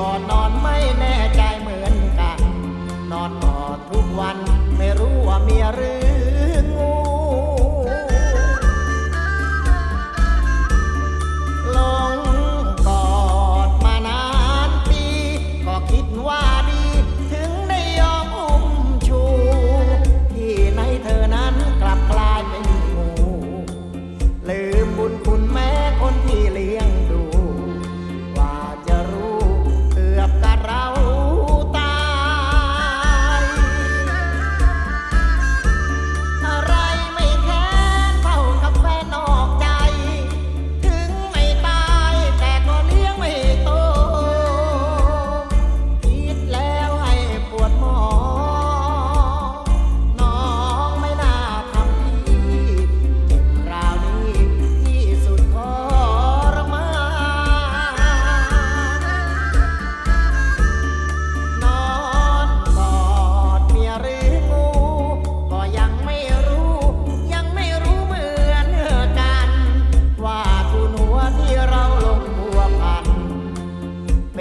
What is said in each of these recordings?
ก่อนนอนไม่แน่ใจเหมือนกัน นอนกอดทุกวันไม่รู้ว่ามีหรือ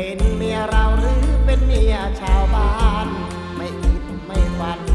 เป็นเมียเราหรือเป็นเมียชาวบ้าน ไม่อิ่มไม่ฝัน